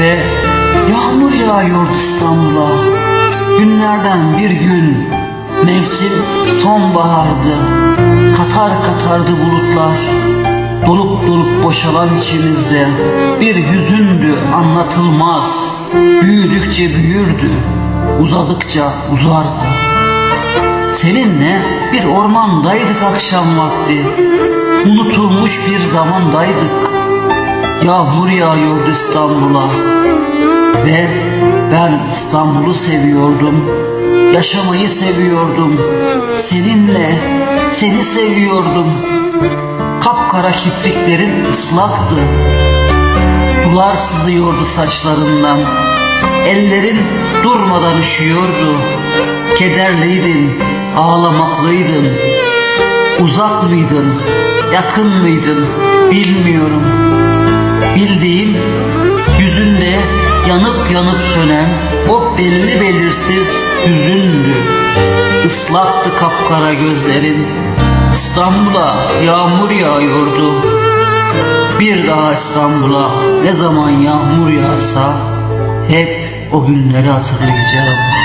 Ve yağmur yağıyordu İstanbul'a. Günlerden bir gün Mevsim sonbahardı. Katar katardı bulutlar. Dolup dolup boşalan içimizde Bir hüzündü anlatılmaz. Büyüdükçe büyürdü Uzadıkça uzardı. Seninle bir ormandaydık akşam vakti. Unutulmuş bir zamandaydık Yağmur yağıyordu İstanbul'a. Ve ben İstanbul'u seviyordum. Yaşamayı seviyordum. Seninle seni seviyordum. Kapkara kipriklerin ıslaktı. Sular sızıyordu saçlarından. Ellerin durmadan üşüyordu. Kederliydin, ağlamaklıydın Uzak mıydın, yakın mıydın bilmiyorum Bildiğim yüzünde yanıp yanıp sönen o belli belirsiz hüzündü. Islaktı kapkara gözlerin. İstanbul'a yağmur yağıyordu. Bir daha İstanbul'a ne zaman yağmur yağsa hep o günleri hatırlayacağım.